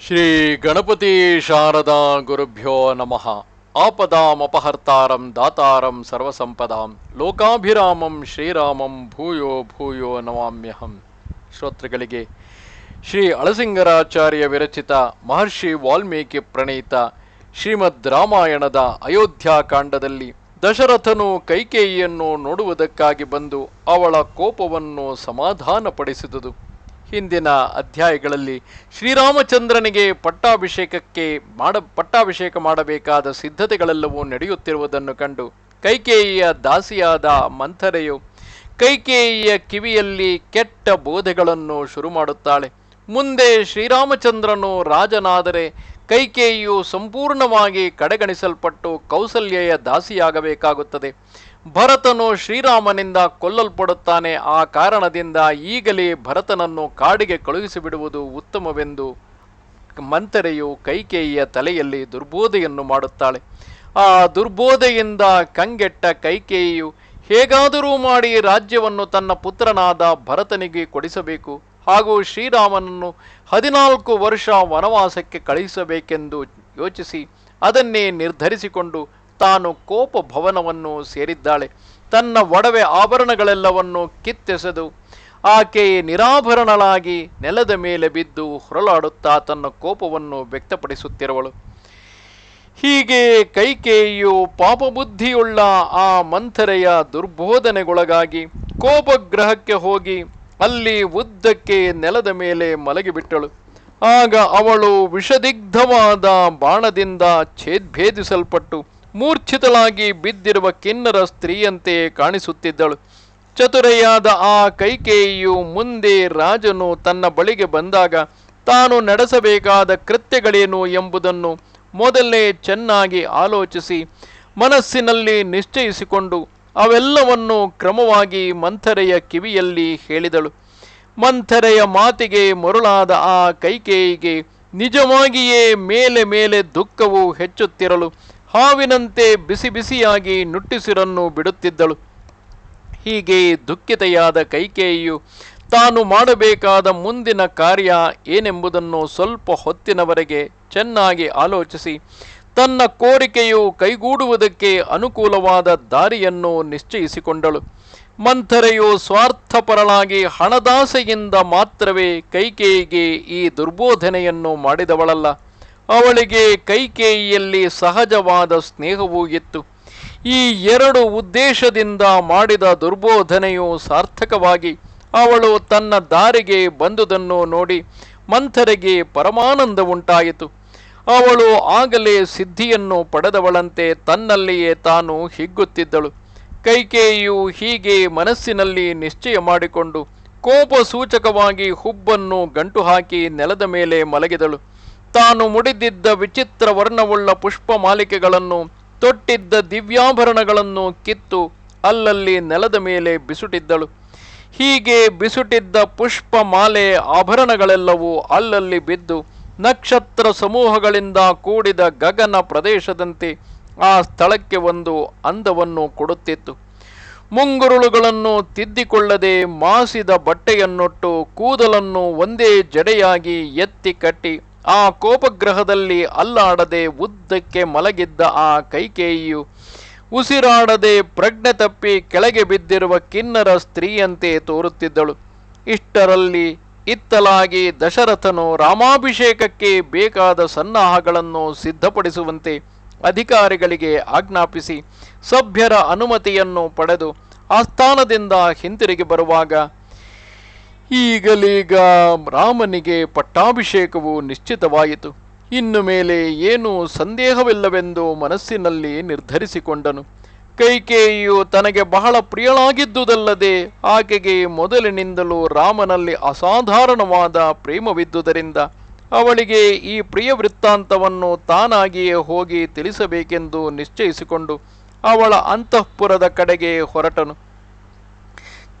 ಶ್ರೀ ಗಣಪತಿ ಶಾರದಾ ಗುರುಭ್ಯೋ ನಮಃ. ಆಪದಾಮಪಹರ್ತಾರಂ ದಾತಾರಂ ಸರ್ವಸಂಪದಾಂ. ಲೋಕಾಭಿರಾಮಂ ಶ್ರೀರಾಮಂ ಭೂಯೋ ಭೂಯೋ ನಮಾಮ್ಯಹಂ. ಶ್ರೋತೃಗಳಿಗೆ, ಶ್ರೀ ಅಳಸಿಂಗರಾಚಾರ್ಯ ವಿರಚಿತ ಮಹರ್ಷಿ ವಾಲ್ಮೀಕಿ ಪ್ರಣೀತ ಶ್ರೀಮದ್ ರಾಮಾಯಣದ ಅಯೋಧ್ಯಾಕಾಂಡದಲ್ಲಿ ದಶರಥನು ಕೈಕೇಯಿಯನ್ನು ನೋಡುವುದಕ್ಕಾಗಿ ಬಂದು ಅವಳ ಕೋಪವನ್ನು ಸಮಾಧಾನಪಡಿಸಿದುದು. ಹಿಂದಿನ ಅಧ್ಯಾಯಗಳಲ್ಲಿ ಶ್ರೀರಾಮಚಂದ್ರನಿಗೆ ಪಟ್ಟಾಭಿಷೇಕಕ್ಕೆ ಮಾಡ, ಪಟ್ಟಾಭಿಷೇಕ ಮಾಡಬೇಕಾದ ಸಿದ್ಧತೆಗಳೆಲ್ಲವೂ ನಡೆಯುತ್ತಿರುವುದನ್ನು ಕಂಡು ಕೈಕೇಯಿಯ ದಾಸಿಯಾದ ಮಂಥರೆಯು ಕೈಕೇಯಿಯ ಕಿವಿಯಲ್ಲಿ ಕೆಟ್ಟ ಬೋಧೆಗಳನ್ನು ಶುರು ಮಾಡುತ್ತಾಳೆ. ಮುಂದೆ ಶ್ರೀರಾಮಚಂದ್ರನು ರಾಜನಾದರೆ ಕೈಕೇಯಿಯು ಸಂಪೂರ್ಣವಾಗಿ ಕಡೆಗಣಿಸಲ್ಪಟ್ಟು ಕೌಸಲ್ಯೆಯ ದಾಸಿಯಾಗಬೇಕಾಗುತ್ತದೆ. ಭರತನು ಶ್ರೀರಾಮನಿಂದ ಕೊಲ್ಲಲ್ಪಡುತ್ತಾನೆ. ಆ ಕಾರಣದಿಂದ ಈಗಲೇ ಭರತನನ್ನು ಕಾಡಿಗೆ ಕಳುಹಿಸಿಬಿಡುವುದು ಉತ್ತಮವೆಂದು ಮಂತರೆಯು ಕೈಕೇಯಿಯ ತಲೆಯಲ್ಲಿ ದುರ್ಬೋಧೆಯನ್ನು ಮಾಡುತ್ತಾಳೆ. ಆ ದುರ್ಬೋಧೆಯಿಂದ ಕಂಗೆಟ್ಟ ಕೈಕೇಯಿಯು ಹೇಗಾದರೂ ಮಾಡಿ ರಾಜ್ಯವನ್ನು ತನ್ನ ಪುತ್ರನಾದ ಭರತನಿಗೆ ಕೊಡಿಸಬೇಕು. ಹಾಗೂ ಶ್ರೀರಾಮನನ್ನು ಹದಿನಾಲ್ಕು ವರ್ಷ ವನವಾಸಕ್ಕೆ ಕಳುಹಿಸಬೇಕೆಂದು ಯೋಚಿಸಿ ಅದನ್ನೇ ನಿರ್ಧರಿಸಿಕೊಂಡು ತಾನು ಕೋಪ ಭವನವನ್ನು ಸೇರಿದ್ದಾಳೆ. ತನ್ನ ಒಡವೆ ಆಭರಣಗಳೆಲ್ಲವನ್ನು ಕಿತ್ತೆಸೆದು ಆಕೆ ನಿರಾಭರಣಳಾಗಿ ನೆಲದ ಮೇಲೆ ಬಿದ್ದು ಹೊರಳಾಡುತ್ತಾ ತನ್ನ ಕೋಪವನ್ನು ವ್ಯಕ್ತಪಡಿಸುತ್ತಿರುವಳು. ಹೀಗೆ ಕೈಕೇಯಿಯು ಪಾಪಬುದ್ಧಿಯುಳ್ಳ ಆ ಮಂಥರೆಯ ದುರ್ಬೋಧನೆಗೊಳಗಾಗಿ ಕೋಪಗ್ರಹಕ್ಕೆ ಹೋಗಿ ಅಲ್ಲಿ ಉದ್ದಕ್ಕೆ ನೆಲದ ಮೇಲೆ ಮಲಗಿಬಿಟ್ಟಳು. ಆಗ ಅವಳು ವಿಷದಿಗ್ಧವಾದ ಬಾಣದಿಂದ ಛೇದ್ಭೇದಿಸಲ್ಪಟ್ಟು ಮೂರ್ಛಿತಳಾಗಿ ಬಿದ್ದಿರುವ ಕಿನ್ನರ ಸ್ತ್ರೀಯಂತೆ ಕಾಣಿಸುತ್ತಿದ್ದಳು. ಚತುರೆಯಾದ ಆ ಕೈಕೇಯಿಯು ಮುಂದೆ ರಾಜನು ತನ್ನ ಬಳಿಗೆ ಬಂದಾಗ ತಾನು ನಡೆಸಬೇಕಾದ ಕೃತ್ಯಗಳೇನು ಎಂಬುದನ್ನು ಮೊದಲೇ ಚೆನ್ನಾಗಿ ಆಲೋಚಿಸಿ ಮನಸ್ಸಿನಲ್ಲಿ ನಿಶ್ಚಯಿಸಿಕೊಂಡು ಅವೆಲ್ಲವನ್ನು ಕ್ರಮವಾಗಿ ಮಂಥರೆಯ ಕಿವಿಯಲ್ಲಿ ಹೇಳಿದಳು. ಮಂಥರೆಯ ಮಾತಿಗೆ ಮರುಳಾದ ಆ ಕೈಕೇಯಿಗೆ ನಿಜವಾಗಿಯೇ ಮೇಲೆ ಮೇಲೆ ದುಃಖವು ಹೆಚ್ಚುತ್ತಿರಲು ಹಾವಿನಂತೆ ಬಿಸಿ ಬಿಸಿಯಾಗಿ ನುಟ್ಟಿಸಿರನ್ನು ಬಿಡುತ್ತಿದ್ದಳು. ಹೀಗೆ ದುಃಖಿತೆಯಾದ ಕೈಕೇಯಿಯು ತಾನು ಮಾಡಬೇಕಾದ ಮುಂದಿನ ಕಾರ್ಯ ಏನೆಂಬುದನ್ನು ಸ್ವಲ್ಪ ಹೊತ್ತಿನವರೆಗೆ ಚೆನ್ನಾಗಿ ಆಲೋಚಿಸಿ, ತನ್ನ ಕೋರಿಕೆಯು ಕೈಗೂಡುವುದಕ್ಕೆ ಅನುಕೂಲವಾದ ದಾರಿಯನ್ನು ನಿಶ್ಚಯಿಸಿಕೊಂಡಳು. ಮಂಥರೆಯು ಸ್ವಾರ್ಥಪರಳಾಗಿ ಹಣದಾಸೆಯಿಂದ ಮಾತ್ರವೇ ಕೈಕೇಯಿಗೆ ಈ ದುರ್ಬೋಧನೆಯನ್ನು ಮಾಡಿದವಳಲ್ಲ. ಅವಳಿಗೆ ಕೈಕೇಯಿಯಲ್ಲಿ ಸಹಜವಾದ ಸ್ನೇಹವೂ ಇತ್ತು. ಈ ಎರಡು ಉದ್ದೇಶದಿಂದ ಮಾಡಿದ ದುರ್ಬೋಧನೆಯು ಸಾರ್ಥಕವಾಗಿ ಅವಳು ತನ್ನ ದಾರಿಗೆ ಬಂದುದನ್ನು ನೋಡಿ ಮಂಥರಿಗೆ ಪರಮಾನಂದ ಉಂಟಾಯಿತು. ಅವಳು ಆಗಲೇ ಸಿದ್ಧಿಯನ್ನು ಪಡೆದವಳಂತೆ ತನ್ನಲ್ಲಿಯೇ ತಾನು ಹಿಗ್ಗುತ್ತಿದ್ದಳು. ಕೈಕೇಯಿಯು ಹೀಗೆ ಮನಸ್ಸಿನಲ್ಲಿ ನಿಶ್ಚಯ ಮಾಡಿಕೊಂಡು ಕೋಪ ಸೂಚಕವಾಗಿ ಹುಬ್ಬನ್ನು ಗಂಟು ಹಾಕಿ ನೆಲದ ಮೇಲೆ ಮಲಗಿದಳು. ತಾನು ಮುಡಿದಿದ್ದ ವಿಚಿತ್ರ ವರ್ಣವುಳ್ಳ ಪುಷ್ಪ ಮಾಲಿಕೆಗಳನ್ನು ತೊಟ್ಟಿದ್ದ ದಿವ್ಯಾಭರಣಗಳನ್ನು ಕಿತ್ತು ಅಲ್ಲಲ್ಲಿ ನೆಲದ ಮೇಲೆ ಬಿಸುಟಿದ್ದಳು. ಹೀಗೆ ಬಿಸುಟಿದ್ದ ಪುಷ್ಪ ಮಾಲೆ ಆಭರಣಗಳೆಲ್ಲವೂ ಅಲ್ಲಲ್ಲಿ ಬಿದ್ದು ನಕ್ಷತ್ರ ಸಮೂಹಗಳಿಂದ ಕೂಡಿದ ಗಗನ ಪ್ರದೇಶದಂತೆ ಆ ಸ್ಥಳಕ್ಕೆ ಒಂದು ಅಂದವನ್ನು ಕೊಡುತ್ತಿತ್ತು. ಮುಂಗುರುಳುಗಳನ್ನು ತಿದ್ದಿಕೊಳ್ಳದೆ ಮಾಸಿದ ಬಟ್ಟೆಯನ್ನೊಟ್ಟು ಕೂದಲನ್ನು ಒಂದೇ ಜಡೆಯಾಗಿ ಎತ್ತಿ ಕಟ್ಟಿ ಆ ಕೋಪಗ್ರಹದಲ್ಲಿ ಅಲ್ಲಾಡದೆ ಉದ್ದಕ್ಕೆ ಮಲಗಿದ್ದ ಆ ಕೈಕೇಯಿಯು ಉಸಿರಾಡದೆ ಪ್ರಜ್ಞೆ ತಪ್ಪಿ ಕೆಳಗೆ ಬಿದ್ದಿರುವ ಕಿನ್ನರ ಸ್ತ್ರೀಯಂತೆ ತೋರುತ್ತಿದ್ದಳು. ಇಷ್ಟರಲ್ಲಿ ಇತ್ತಲಾಗಿ ದಶರಥನು ರಾಮಾಭಿಷೇಕಕ್ಕೆ ಬೇಕಾದ ಸನ್ನಾಹಗಳನ್ನು ಸಿದ್ಧಪಡಿಸುವಂತೆ ಅಧಿಕಾರಿಗಳಿಗೆ ಆಜ್ಞಾಪಿಸಿ ಸಭ್ಯರ ಅನುಮತಿಯನ್ನು ಪಡೆದು ಆಸ್ಥಾನದಿಂದ ಹಿಂತಿರುಗಿ ಬರುವಾಗ ಈಗಲೀಗ ರಾಮನಿಗೆ ಪಟ್ಟಾಭಿಷೇಕವು ನಿಶ್ಚಿತವಾಯಿತು. ಇನ್ನು ಮೇಲೆ ಏನು ಸಂದೇಹವಿಲ್ಲವೆಂದು ಮನಸ್ಸಿನಲ್ಲಿ ನಿರ್ಧರಿಸಿಕೊಂಡನು. ಕೈಕೇಯಿಯು ತನಗೆ ಬಹಳ ಪ್ರಿಯಳಾಗಿದ್ದುದಲ್ಲದೆ ಆಕೆಗೆ ಮೊದಲಿನಿಂದಲೂ ರಾಮನಲ್ಲಿ ಅಸಾಧಾರಣವಾದ ಪ್ರೇಮವಿದ್ದುದರಿಂದ ಅವಳಿಗೆ ಈ ಪ್ರಿಯ ವೃತ್ತಾಂತವನ್ನು ತಾನಾಗಿಯೇ ಹೋಗಿ ತಿಳಿಸಬೇಕೆಂದು ನಿಶ್ಚಯಿಸಿಕೊಂಡು ಅವಳ ಅಂತಃಪುರದ ಕಡೆಗೆ ಹೊರಟನು.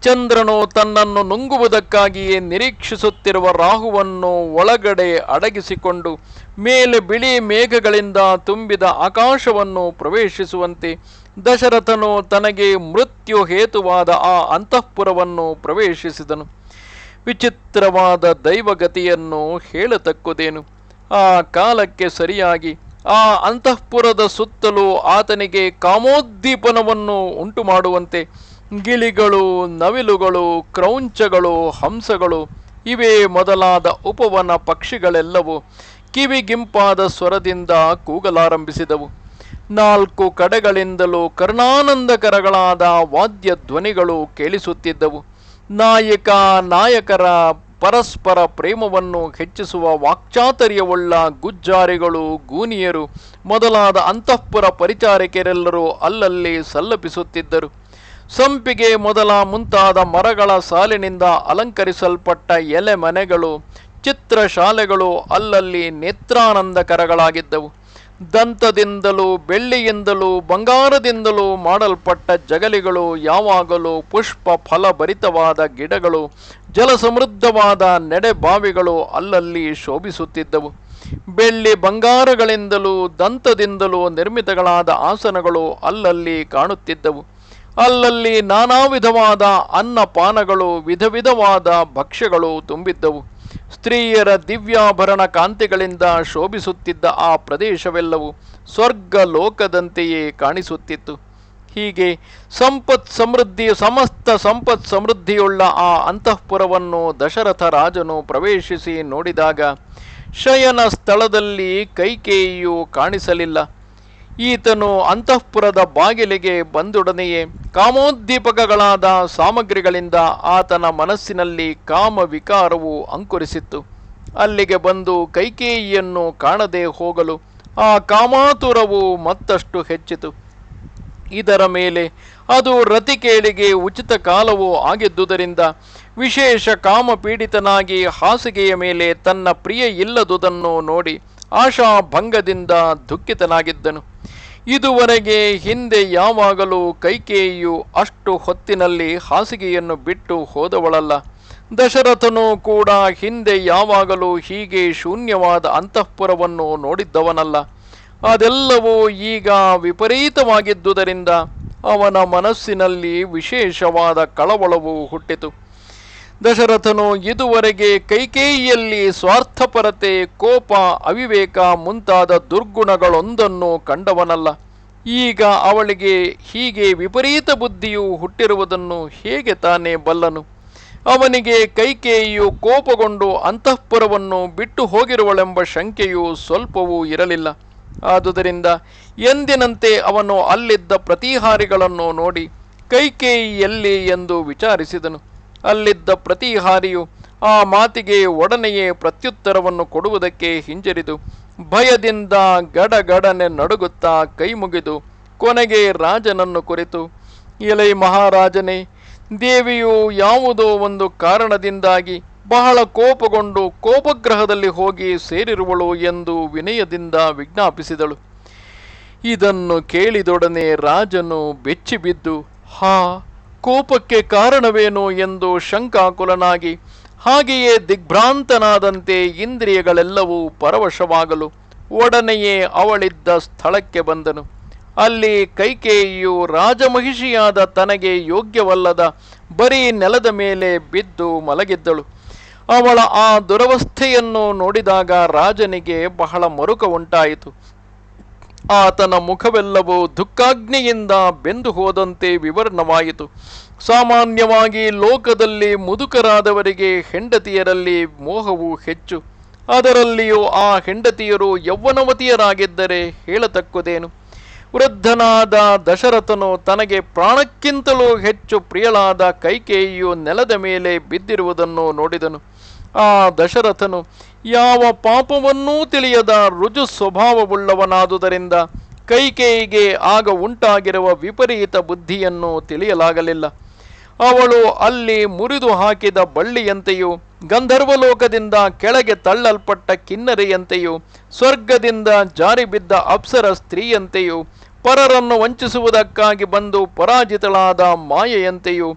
ಚಂದ್ರನು ತನ್ನನ್ನು ನುಂಗುವುದಕ್ಕಾಗಿಯೇ ನಿರೀಕ್ಷಿಸುತ್ತಿರುವ ರಾಹುವನ್ನು ಒಳಗಡೆ ಅಡಗಿಸಿಕೊಂಡು ಮೇಲೆ ಬಿಳಿ ಮೇಘಗಳಿಂದ ತುಂಬಿದ ಆಕಾಶವನ್ನು ಪ್ರವೇಶಿಸುವಂತೆ ದಶರಥನು ತನಗೆ ಮೃತ್ಯು ಹೇತುವಾದ ಆ ಅಂತಃಪುರವನ್ನು ಪ್ರವೇಶಿಸಿದನು. ವಿಚಿತ್ರವಾದ ದೈವಗತಿಯನ್ನು ಹೇಳತಕ್ಕುದೇನು. ಆ ಕಾಲಕ್ಕೆ ಸರಿಯಾಗಿ ಆ ಅಂತಃಪುರದ ಸುತ್ತಲೂ ಆತನಿಗೆ ಕಾಮೋದ್ದೀಪನವನ್ನು ಉಂಟು ಮಾಡುವಂತೆ ಗಿಳಿಗಳು, ನವಿಲುಗಳು, ಕ್ರೌಂಚಗಳು, ಹಂಸಗಳು, ಇವೇ ಮೊದಲಾದ ಉಪವನ ಪಕ್ಷಿಗಳೆಲ್ಲವೂ ಕಿವಿಗಿಂಪಾದ ಸ್ವರದಿಂದ ಕೂಗಲಾರಂಭಿಸಿದವು. ನಾಲ್ಕು ಕಡೆಗಳಿಂದಲೂ ಕರ್ಣಾನಂದಕರಗಳಾದ ವಾದ್ಯ ಧ್ವನಿಗಳು ಕೇಳಿಸುತ್ತಿದ್ದವು. ನಾಯಕ, ನಾಯಕರ ಪರಸ್ಪರ ಪ್ರೇಮವನ್ನು ಹೆಚ್ಚಿಸುವ ವಾಕ್ಚಾತರ್ಯವುಳ್ಳ ಗುಜ್ಜಾರಿಗಳು, ಗೂನಿಯರು ಮೊದಲಾದ ಅಂತಃಪುರ ಪರಿಚಾರಕರೆಲ್ಲರೂ ಅಲ್ಲಲ್ಲಿ ಸಲ್ಲಪಿಸುತ್ತಿದ್ದರು. ಸಂಪಿಗೆ ಮೊದಲ ಮುಂತಾದ ಮರಗಳ ಸಾಲಿನಿಂದ ಅಲಂಕರಿಸಲ್ಪಟ್ಟ ಎಲೆ ಮನೆಗಳು, ಚಿತ್ರಶಾಲೆಗಳು ಅಲ್ಲಲ್ಲಿ ನೇತ್ರಾನಂದಕರಗಳಾಗಿದ್ದವು. ದಂತದಿಂದಲೂ, ಬೆಳ್ಳಿಯಿಂದಲೂ, ಬಂಗಾರದಿಂದಲೂ ಮಾಡಲ್ಪಟ್ಟ ಜಗಲಿಗಳು ಯಾವಾಗಲೂ ಪುಷ್ಪ ಫಲಭರಿತವಾದ ಗಿಡಗಳು, ಜಲಸಮೃದ್ಧವಾದ ನೆಡೆಬಾವಿಗಳು ಅಲ್ಲಲ್ಲಿ ಶೋಭಿಸುತ್ತಿದ್ದವು. ಬೆಳ್ಳಿ ಬಂಗಾರಗಳಿಂದಲೂ, ದಂತದಿಂದಲೂ ನಿರ್ಮಿತಗಳಾದ ಆಸನಗಳು ಅಲ್ಲಲ್ಲಿ ಕಾಣುತ್ತಿದ್ದವು. ಅಲ್ಲಲ್ಲಿ ನಾನಾ ವಿಧವಾದ ಅನ್ನಪಾನಗಳು ವಿಧ ವಿಧವಾದ ಭಕ್ಷ್ಯಗಳು ತುಂಬಿದ್ದವು. ಸ್ತ್ರೀಯರ ದಿವ್ಯಾಭರಣ ಕಾಂತಿಗಳಿಂದ ಶೋಭಿಸುತ್ತಿದ್ದ ಆ ಪ್ರದೇಶವೆಲ್ಲವೂ ಸ್ವರ್ಗ ಲೋಕದಂತೆಯೇ ಕಾಣಿಸುತ್ತಿತ್ತು. ಹೀಗೆ ಸಂಪತ್ ಸಮೃದ್ಧಿ, ಸಮಸ್ತ ಸಂಪತ್ ಸಮೃದ್ಧಿಯುಳ್ಳ ಆ ಅಂತಃಪುರವನ್ನು ದಶರಥ ರಾಜನು ಪ್ರವೇಶಿಸಿ ನೋಡಿದಾಗ ಶಯನ ಸ್ಥಳದಲ್ಲಿ ಕೈಕೇಯಿಯು ಕಾಣಿಸಲಿಲ್ಲ. ಈತನು ಅಂತಃಪುರದ ಬಾಗಿಲಿಗೆ ಬಂದೊಡನೆಯೇ ಕಾಮೋದ್ದೀಪಕಗಳಾದ ಸಾಮಗ್ರಿಗಳಿಂದ ಆತನ ಮನಸ್ಸಿನಲ್ಲಿ ಕಾಮ ವಿಕಾರವು ಅಂಕುರಿಸಿತ್ತು. ಅಲ್ಲಿಗೆ ಬಂದು ಕೈಕೇಯಿಯನ್ನು ಕಾಣದೆ ಹೋಗಲು ಆ ಕಾಮಾತುರವು ಮತ್ತಷ್ಟು ಹೆಚ್ಚಿತು. ಇದರ ಮೇಲೆ ಅದು ರತಿಕೇಳಿಗೆ ಉಚಿತ ಕಾಲವೂ ಆಗಿದ್ದುದರಿಂದ ವಿಶೇಷ ಕಾಮಪೀಡಿತನಾಗಿ ಹಾಸಿಗೆಯ ಮೇಲೆ ತನ್ನ ಪ್ರಿಯ ಇಲ್ಲದುದನ್ನು ನೋಡಿ ಆಶಾಭಂಗದಿಂದ ದುಃಖಿತನಾಗಿದ್ದನು. ಇದುವರೆಗೆ ಹಿಂದೆ ಯಾವಾಗಲೂ ಕೈಕೇಯಿಯು ಅಷ್ಟು ಹೊತ್ತಿನಲ್ಲಿ ಹಾಸಿಗೆಯನ್ನು ಬಿಟ್ಟು ಹೋದವಳಲ್ಲ. ದಶರಥನು ಕೂಡ ಹಿಂದೆ ಯಾವಾಗಲೂ ಹೀಗೆ ಶೂನ್ಯವಾದ ಅಂತಃಪುರವನ್ನು ನೋಡಿದ್ದವನಲ್ಲ. ಅದೆಲ್ಲವೂ ಈಗ ವಿಪರೀತವಾಗಿದ್ದುದರಿಂದ ಅವನ ಮನಸ್ಸಿನಲ್ಲಿ ವಿಶೇಷವಾದ ಕಳವಳವು ಹುಟ್ಟಿತು. ದಶರಥನು ಇದುವರೆಗೆ ಕೈಕೇಯಿಯಲ್ಲಿ ಸ್ವಾರ್ಥಪರತೆ, ಕೋಪ, ಅವಿವೇಕ ಮುಂತಾದ ದುರ್ಗುಣಗಳೊಂದನ್ನು ಕಂಡವನಲ್ಲ. ಈಗ ಅವಳಿಗೆ ಹೀಗೆ ವಿಪರೀತ ಬುದ್ಧಿಯು ಹುಟ್ಟಿರುವುದನ್ನು ಹೇಗೆ ತಾನೇ ಬಲ್ಲನು? ಅವನಿಗೆ ಕೈಕೇಯಿಯು ಕೋಪಗೊಂಡು ಅಂತಃಪುರವನ್ನು ಬಿಟ್ಟು ಹೋಗಿರುವಳೆಂಬ ಶಂಕೆಯು ಸ್ವಲ್ಪವೂ ಇರಲಿಲ್ಲ. ಆದುದರಿಂದ ಎಂದಿನಂತೆ ಅವನು ಅಲ್ಲಿದ್ದ ಪ್ರತಿಹಾರಿಗಳನ್ನು ನೋಡಿ ಕೈಕೇಯಿ ಎಲ್ಲಿ ಎಂದು ವಿಚಾರಿಸಿದನು. ಅಲ್ಲಿದ್ದ ಪ್ರತಿಹಾರಿಯು ಆ ಮಾತಿಗೆ ಒಡನೆಯೇ ಪ್ರತ್ಯುತ್ತರವನ್ನು ಕೊಡುವುದಕ್ಕೆ ಹಿಂಜರಿದು ಭಯದಿಂದ ಗಡಗಡನೆ ನಡುಗುತ್ತಾ ಕೈ ಮುಗಿದು ಕೊನೆಗೆ ರಾಜನನ್ನು ಕುರಿತು, ಎಲೈ ಮಹಾರಾಜನೇ, ದೇವಿಯು ಯಾವುದೋ ಒಂದು ಕಾರಣದಿಂದಾಗಿ ಬಹಳ ಕೋಪಗೊಂಡು ಕೋಪಗ್ರಹದಲ್ಲಿ ಹೋಗಿ ಸೇರಿರುವಳು ಎಂದು ವಿನಯದಿಂದ ವಿಜ್ಞಾಪಿಸಿದಳು. ಇದನ್ನು ಕೇಳಿದೊಡನೆ ರಾಜನು ಬೆಚ್ಚಿಬಿದ್ದು, ಹಾ ಕೋಪಕ್ಕೆ ಕಾರಣವೇನು ಎಂದು ಶಂಕಾಕುಲನಾಗಿ, ಹಾಗೆಯೇ ದಿಗ್ಭ್ರಾಂತನಾದಂತೆ ಇಂದ್ರಿಯಗಳೆಲ್ಲವೂ ಪರವಶವಾಗಲು ಒಡನೆಯೇ ಅವಳಿದ್ದ ಸ್ಥಳಕ್ಕೆ ಬಂದನು. ಅಲ್ಲಿ ಕೈಕೇಯಿಯು ರಾಜಮಹಿಷಿಯಾದ ತನಗೆ ಯೋಗ್ಯವಲ್ಲದ ಬರೀ ನೆಲದ ಮೇಲೆ ಬಿದ್ದು ಮಲಗಿದ್ದಳು. ಅವಳ ಆ ದುರವಸ್ಥೆಯನ್ನು ನೋಡಿದಾಗ ರಾಜನಿಗೆ ಬಹಳ ಮರುಕ ಉಂಟಾಯಿತು. ಆತನ ಮುಖವೆಲ್ಲವೂ ದುಃಖಾಗ್ನಿಯಿಂದ ಬೆಂದು ಹೋದಂತೆ ವಿವರ್ಣವಾಯಿತು. ಸಾಮಾನ್ಯವಾಗಿ ಲೋಕದಲ್ಲಿ ಮುದುಕರಾದವರಿಗೆ ಹೆಂಡತಿಯರಲ್ಲಿ ಮೋಹವು ಹೆಚ್ಚು. ಅದರಲ್ಲಿಯೂ ಆ ಹೆಂಡತಿಯರು ಯೌವನವತಿಯರಾಗಿದ್ದರೆ ಹೇಳತಕ್ಕುದೇನು. ವೃದ್ಧನಾದ ದಶರಥನು ತನಗೆ ಪ್ರಾಣಕ್ಕಿಂತಲೂ ಹೆಚ್ಚು ಪ್ರಿಯಳಾದ ಕೈಕೇಯಿಯು ನೆಲದ ಮೇಲೆ ಬಿದ್ದಿರುವುದನ್ನು ನೋಡಿದನು. ಆ ದಶರಥನು, ಯಾವ ಪಾಪವನ್ನೂ ತಿಳಿಯದ ರುಜು ಸ್ವಭಾವವುಳ್ಳವನಾದುದರಿಂದ ಕೈಕೇಯಿಗೆ ಆಗ ಉಂಟಾಗಿರುವ ವಿಪರೀತ ಬುದ್ಧಿಯನ್ನು ತಿಳಿಯಲಾಗಲಿಲ್ಲ. ಅವಳು ಅಲ್ಲಿ ಮುರಿದು ಹಾಕಿದ ಬಳ್ಳಿಯಂತೆಯೂ, ಗಂಧರ್ವಲೋಕದಿಂದ ಕೆಳಗೆ ತಳ್ಳಲ್ಪಟ್ಟ ಕಿನ್ನರೆಯಂತೆಯೂ, ಸ್ವರ್ಗದಿಂದ ಜಾರಿಬಿದ್ದ ಅಪ್ಸರ ಸ್ತ್ರೀಯಂತೆಯೂ, ಪರರನ್ನು ವಂಚಿಸುವುದಕ್ಕಾಗಿ ಬಂದು ಪರಾಜಿತಳಾದ ಮಾಯೆಯಂತೆಯೂ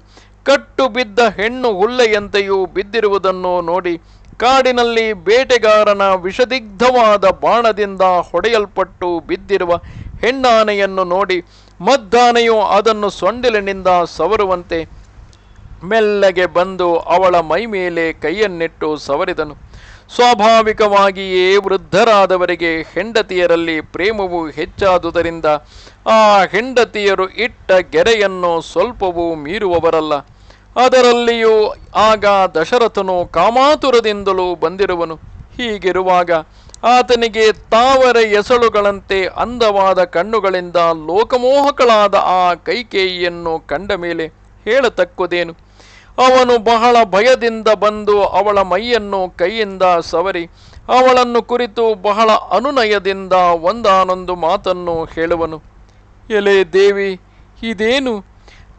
ಕಟ್ಟು ಬಿದ್ದ ಹೆಣ್ಣು ಹುಲ್ಲೆಯಂತೆಯೂ ಬಿದ್ದಿರುವುದನ್ನು ನೋಡಿ ಕಾಡಿನಲ್ಲಿ ಬೇಟೆಗಾರನ ವಿಷದಿಗ್ಧವಾದ ಬಾಣದಿಂದ ಹೊಡೆಯಲ್ಪಟ್ಟು ಬಿದ್ದಿರುವ ಹೆಣ್ಣಾನೆಯನ್ನು ನೋಡಿ ಮದ್ದಾನೆಯು ಅದನ್ನು ಸೊಂಡಿಲಿನಿಂದ ಸವರುವಂತೆ ಮೆಲ್ಲಗೆ ಬಂದು ಅವಳ ಮೈ ಮೇಲೆ ಕೈಯನ್ನಿಟ್ಟು ಸವರಿದನು. ಸ್ವಾಭಾವಿಕವಾಗಿಯೇ ವೃದ್ಧರಾದವರಿಗೆ ಹೆಂಡತಿಯರಲ್ಲಿ ಪ್ರೇಮವು ಹೆಚ್ಚಾದುದರಿಂದ ಆ ಹೆಂಡತಿಯರು ಇಟ್ಟ ಗೆರೆಯನ್ನು ಸ್ವಲ್ಪವೂ ಮೀರುವವರಲ್ಲ. ಅದರಲ್ಲಿಯೂ ಆಗ ದಶರಥನು ಕಾಮಾತುರದಿಂದಲೂ ಬಂದಿರುವನು. ಹೀಗಿರುವಾಗ ಆತನಿಗೆ ತಾವರೆ ಎಸಳುಗಳಂತೆ ಅಂದವಾದ ಕಣ್ಣುಗಳಿಂದ ಲೋಕಮೋಹಕಳಾದ ಆ ಕೈಕೇಯಿಯನ್ನು ಕಂಡ ಮೇಲೆ ಹೇಳತಕ್ಕುದೇನು. ಅವನು ಬಹಳ ಭಯದಿಂದ ಬಂದು ಅವಳ ಮೈಯನ್ನು ಕೈಯಿಂದ ಸವರಿ ಅವಳನ್ನು ಕುರಿತು ಬಹಳ ಅನುನಯದಿಂದ ಒಂದಾನೊಂದು ಮಾತನ್ನು ಹೇಳುವನು. ಎಲೆ ದೇವಿ, ಇದೇನು?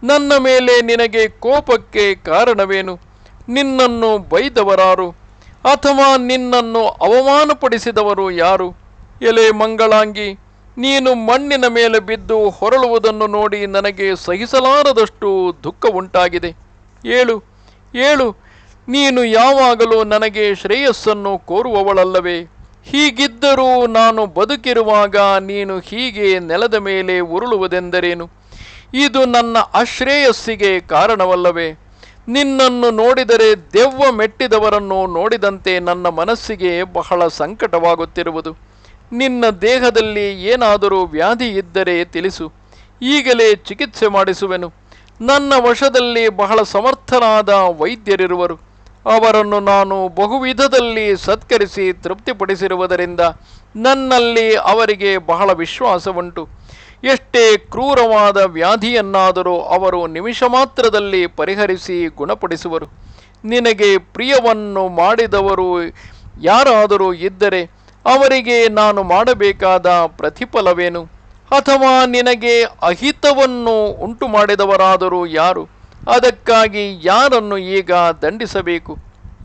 ನನ್ನ ಮೇಲೆ ನಿನಗೆ ಕೋಪಕ್ಕೆ ಕಾರಣವೇನು? ನಿನ್ನನ್ನು ಬೈದವರಾರು. ಅಥವಾ ನಿನ್ನನ್ನು ಅವಮಾನಪಡಿಸಿದವರು ಯಾರು? ಎಲೆ ಮಂಗಳಾಂಗಿ, ನೀನು ಮಣ್ಣಿನ ಮೇಲೆ ಬಿದ್ದು ಹೊರಳುವುದನ್ನು ನೋಡಿ ನನಗೆ ಸಹಿಸಲಾರದಷ್ಟು ದುಃಖ ಉಂಟಾಗಿದೆ ಏಳು ಏಳು, ನೀನು ಯಾವಾಗಲೂ ನನಗೆ ಶ್ರೇಯಸ್ಸನ್ನು ಕೋರುವವಳಲ್ಲವೇ? ಹೀಗಿದ್ದರೂ ನಾನು ಬದುಕಿರುವಾಗ ನೀನು ಹೀಗೆ ನೆಲದ ಮೇಲೆ ಉರುಳುವುದೆಂದರೇನು? ಇದು ನನ್ನ ಅಶ್ರೇಯಸ್ಸಿಗೆ ಕಾರಣವಲ್ಲವೇ. ನಿನ್ನನ್ನು ನೋಡಿದರೆ ದೆವ್ವ ಮೆಟ್ಟಿದವರನ್ನು ನೋಡಿದಂತೆ ನನ್ನ ಮನಸ್ಸಿಗೆ ಬಹಳ ಸಂಕಟವಾಗುತ್ತಿರುವುದು. ನಿನ್ನ ದೇಹದಲ್ಲಿ ಏನಾದರೂ ವ್ಯಾಧಿ ಇದ್ದರೆ ತಿಳಿಸು. ಈಗಲೇ ಚಿಕಿತ್ಸೆ ಮಾಡಿಸುವೆನು. ನನ್ನ ವಶದಲ್ಲಿ ಬಹಳ ಸಮರ್ಥನಾದ ವೈದ್ಯರಿರುವರು. ಅವರನ್ನು ನಾನು ಬಹುವಿಧದಲ್ಲಿ ಸತ್ಕರಿಸಿ ತೃಪ್ತಿಪಡಿಸಿರುವುದರಿಂದ ನನ್ನಲ್ಲಿ ಅವರಿಗೆ ಬಹಳ ವಿಶ್ವಾಸವುಂಟು. ಎಷ್ಟೇ ಕ್ರೂರವಾದ ವ್ಯಾಧಿಯನ್ನಾದರೂ ಅವರು ನಿಮಿಷ ಮಾತ್ರದಲ್ಲಿ ಪರಿಹರಿಸಿ ಗುಣಪಡಿಸುವರು. ನಿನಗೆ ಪ್ರಿಯವನ್ನು ಮಾಡಿದವರು ಯಾರಾದರೂ ಇದ್ದರೆ ಅವರಿಗೆ ನಾನು ಮಾಡಬೇಕಾದ ಪ್ರತಿಫಲವೇನು? ಅಥವಾ ನಿನಗೆ ಅಹಿತವನ್ನು ಉಂಟು ಮಾಡಿದವರಾದರೂ ಯಾರು? ಅದಕ್ಕಾಗಿ ಯಾರನ್ನು ಈಗ ದಂಡಿಸಬೇಕು?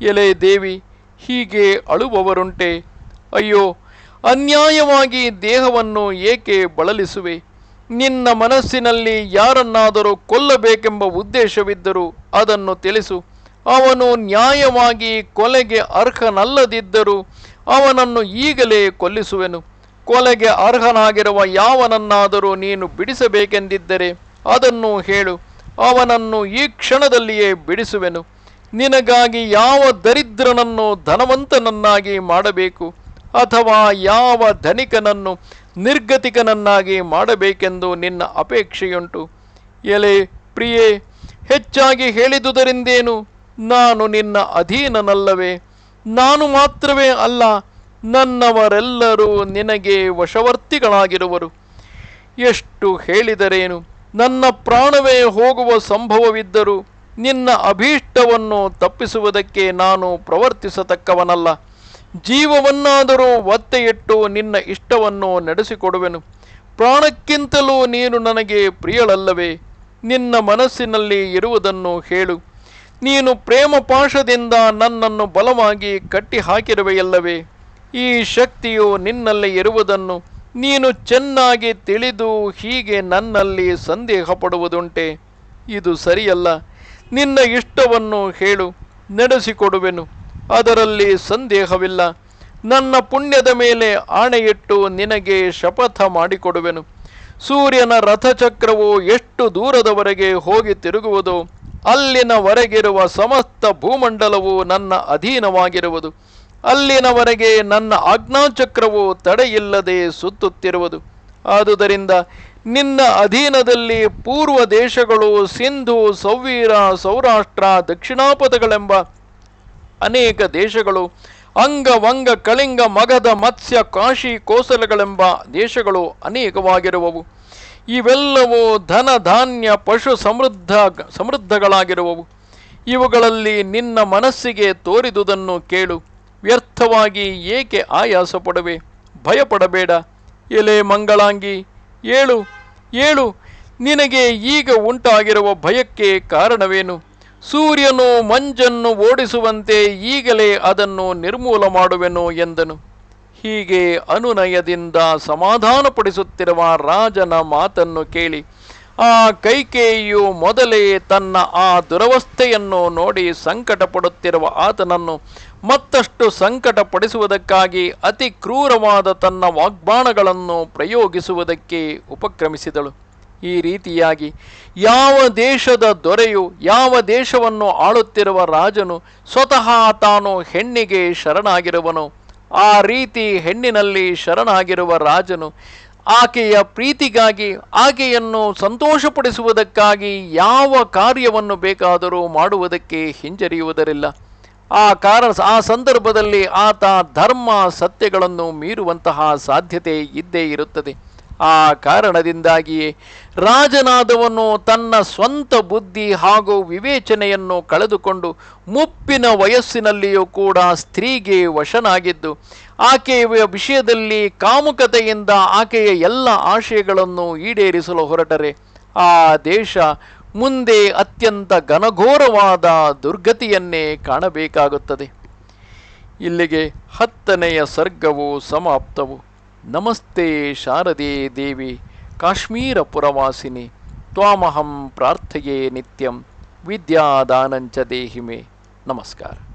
ಎಲೆ ದೇವಿ, ಹೀಗೆ ಅಳುವವರುಂಟೆ. ಅಯ್ಯೋ ಅನ್ಯಾಯವಾಗಿ ದೇಹವನ್ನು ಏಕೆ ಬಳಲಿಸುವೆ? ನಿನ್ನ ಮನಸ್ಸಿನಲ್ಲಿ ಯಾರನ್ನಾದರೂ ಕೊಲ್ಲಬೇಕೆಂಬ ಉದ್ದೇಶವಿದ್ದರೂ ಅದನ್ನು ತಿಳಿಸು. ಅವನು ನ್ಯಾಯವಾಗಿ ಕೊಲೆಗೆ ಅರ್ಹನಲ್ಲದಿದ್ದರೂ ಅವನನ್ನು ಈಗಲೇ ಕೊಲ್ಲಿಸುವೆನು. ಕೊಲೆಗೆ ಅರ್ಹನಾಗಿರುವ ಯಾವನನ್ನಾದರೂ ನೀನು ಬಿಡಿಸಬೇಕೆಂದಿದ್ದರೆ ಅದನ್ನು ಹೇಳು. ಅವನನ್ನು ಈ ಕ್ಷಣದಲ್ಲಿಯೇ ಬಿಡಿಸುವೆನು. ನಿನಗಾಗಿ ಯಾವ ದರಿದ್ರನನ್ನು ಧನವಂತನನ್ನಾಗಿ ಮಾಡಬೇಕು? ಅಥವಾ ಯಾವ ಧನಿಕನನ್ನು ನಿರ್ಗತಿಕನನ್ನಾಗಿ ಮಾಡಬೇಕೆಂದು ನಿನ್ನ ಅಪೇಕ್ಷೆಯುಂಟು? ಎಲೆ, ಪ್ರಿಯೇ, ಹೆಚ್ಚಾಗಿ ಹೇಳಿದುದರಿಂದೇನು? ನಾನು ನಿನ್ನ ಅಧೀನನಲ್ಲವೇ? ನಾನು ಮಾತ್ರವೇ ಅಲ್ಲ, ನನ್ನವರೆಲ್ಲರೂ ನಿನಗೆ ವಶವರ್ತಿಗಳಾಗಿರುವರು. ಎಷ್ಟು ಹೇಳಿದರೇನು? ನನ್ನ ಪ್ರಾಣವೇ ಹೋಗುವ ಸಂಭವವಿದ್ದರೂ ನಿನ್ನ ಅಭೀಷ್ಟವನ್ನು ತಪ್ಪಿಸುವುದಕ್ಕೆ ನಾನು ಪ್ರವರ್ತಿಸತಕ್ಕವನಲ್ಲ. ಜೀವವನ್ನಾದರೂ ಒತ್ತೆಯಿಟ್ಟು ನಿನ್ನ ಇಷ್ಟವನ್ನು ನಡೆಸಿಕೊಡುವೆನು. ಪ್ರಾಣಕ್ಕಿಂತಲೂ ನೀನು ನನಗೆ ಪ್ರಿಯಳಲ್ಲವೇ, ನಿನ್ನ ಮನಸ್ಸಿನಲ್ಲಿ ಇರುವುದನ್ನು ಹೇಳು. ನೀನು ಪ್ರೇಮ ಪಾಶದಿಂದ ನನ್ನನ್ನು ಬಲವಾಗಿ ಕಟ್ಟಿ ಹಾಕಿರುವೆಯಲ್ಲವೇ ಈ ಶಕ್ತಿಯು ನಿನ್ನಲ್ಲಿ ಇರುವುದನ್ನು ನೀನು ಚೆನ್ನಾಗಿ ತಿಳಿದು ಹೀಗೆ ನನ್ನಲ್ಲಿ ಸಂದೇಹ ಪಡುವುದುಂಟೆ ಇದು ಸರಿಯಲ್ಲ, ನಿನ್ನ ಇಷ್ಟವನ್ನು ಹೇಳು, ನಡೆಸಿಕೊಡುವೆನು. ಅದರಲ್ಲಿ ಸಂದೇಹವಿಲ್ಲ. ನನ್ನ ಪುಣ್ಯದ ಮೇಲೆ ಆಣೆಯಿಟ್ಟು ನಿನಗೆ ಶಪಥ ಮಾಡಿಕೊಡುವೆನು. ಸೂರ್ಯನ ರಥಚಕ್ರವು ಎಷ್ಟು ದೂರದವರೆಗೆ ಹೋಗಿ ತಿರುಗುವುದು, ಅಲ್ಲಿನವರೆಗಿರುವ ಸಮಸ್ತ ಭೂಮಂಡಲವು ನನ್ನ ಅಧೀನವಾಗಿರುವುದು. ಅಲ್ಲಿನವರೆಗೆ ನನ್ನ ಆಜ್ಞಾಚಕ್ರವು ತಡೆಯಿಲ್ಲದೆ ಸುತ್ತುತ್ತಿರುವುದು. ಆದುದರಿಂದ ನಿನ್ನ ಅಧೀನದಲ್ಲಿ ಪೂರ್ವ ದೇಶಗಳು ಸಿಂಧು ಸೌವೀರ ಸೌರಾಷ್ಟ್ರ ದಕ್ಷಿಣಾಪಥಗಳೆಂಬ ಅನೇಕ ದೇಶಗಳು ಅಂಗ ವಂಗ ಕಳಿಂಗ ಮಗಧ ಮತ್ಸ್ಯ ಕಾಶಿ ಕೋಸಲಗಳೆಂಬ ದೇಶಗಳು ಅನೇಕವಾಗಿರುವವು. ಇವೆಲ್ಲವೂ ಧನ ಧಾನ್ಯ ಪಶು ಸಮೃದ್ಧ ಸಮೃದ್ಧಗಳಾಗಿರುವವು. ಇವುಗಳಲ್ಲಿ ನಿನ್ನ ಮನಸ್ಸಿಗೆ ತೋರಿದುದನ್ನು ಕೇಳು. ವ್ಯರ್ಥವಾಗಿ ಏಕೆ ಆಯಾಸ ಪಡುವೆ ಭಯಪಡಬೇಡ. ಎಲೆ ಮಂಗಳಾಂಗಿ, ಏಳು ಏಳು, ನಿನಗೆ ಈಗ ಉಂಟಾಗಿರುವ ಭಯಕ್ಕೆ ಕಾರಣವೇನು? ಸೂರ್ಯನು ಮಂಜನ್ನು ಓಡಿಸುವಂತೆ ಈಗಲೇ ಅದನ್ನು ನಿರ್ಮೂಲ ಮಾಡುವೆನು ಎಂದನು. ಹೀಗೆ ಅನುನಯದಿಂದ ಸಮಾಧಾನಪಡಿಸುತ್ತಿರುವ ರಾಜನ ಮಾತನ್ನು ಕೇಳಿ, ಆ ಕೈಕೇಯಿಯು ಮೊದಲೇ ತನ್ನ ಆ ದುರವಸ್ಥೆಯನ್ನು ನೋಡಿ ಸಂಕಟಪಡುತ್ತಿರುವ ಆತನನ್ನು ಮತ್ತಷ್ಟು ಸಂಕಟಪಡಿಸುವುದಕ್ಕಾಗಿ ಅತಿ ಕ್ರೂರವಾದ ತನ್ನ ವಾಗ್ಬಾಣಗಳನ್ನು ಪ್ರಯೋಗಿಸುವುದಕ್ಕೆ ಉಪಕ್ರಮಿಸಿದಳು. ಈ ರೀತಿಯಾಗಿ ಯಾವ ದೇಶದ ದೊರೆಯು, ಯಾವ ದೇಶವನ್ನು ಆಳುತ್ತಿರುವ ರಾಜನು ಸ್ವತಃ ತಾನು ಹೆಣ್ಣಿಗೆ ಶರಣಾಗಿರುವನು. ಆ ರೀತಿ ಹೆಣ್ಣಿನಲ್ಲಿ ಶರಣಾಗಿರುವ ರಾಜನು ಆಕೆಯ ಪ್ರೀತಿಗಾಗಿ, ಆಕೆಯನ್ನು ಸಂತೋಷಪಡಿಸುವುದಕ್ಕಾಗಿ ಯಾವ ಕಾರ್ಯವನ್ನು ಬೇಕಾದರೂ ಮಾಡುವುದಕ್ಕೆ ಹಿಂಜರಿಯುವುದರಿಲ್ಲ. ಆ ಕಾರಣ, ಆ ಸಂದರ್ಭದಲ್ಲಿ ಆತ ಧರ್ಮ ಸತ್ಯಗಳನ್ನು ಮೀರುವಂತಹ ಸಾಧ್ಯತೆ ಇದ್ದೇ ಇರುತ್ತದೆ. ಆ ಕಾರಣದಿಂದಾಗಿಯೇ ರಾಜನಾದವನು ತನ್ನ ಸ್ವಂತ ಬುದ್ಧಿ ಹಾಗೂ ವಿವೇಚನೆಯನ್ನು ಕಳೆದುಕೊಂಡು ಮುಪ್ಪಿನ ವಯಸ್ಸಿನಲ್ಲಿಯೂ ಕೂಡ ಸ್ತ್ರೀಗೆ ವಶನಾಗಿದ್ದು, ಆಕೆಯ ವಿಷಯದಲ್ಲಿ ಕಾಮುಕತೆಯಿಂದ ಆಕೆಯ ಎಲ್ಲ ಆಶಯಗಳನ್ನು ಈಡೇರಿಸಲು ಹೊರಟರೆ. ಆ ದೇಶ ಮುಂದೆ ಅತ್ಯಂತ ಘನಘೋರವಾದ ದುರ್ಗತಿಯನ್ನೇ ಕಾಣಬೇಕಾಗುತ್ತದೆ. ಇಲ್ಲಿಗೆ ಹತ್ತನೆಯ ಸರ್ಗವು ಸಮಾಪ್ತವು. नमस्ते शारदे देवी काश्मीरपुरवासिनि त्वामहं प्रार्थये नित्यं विद्यादानञ्च देहि मे। नमस्कार।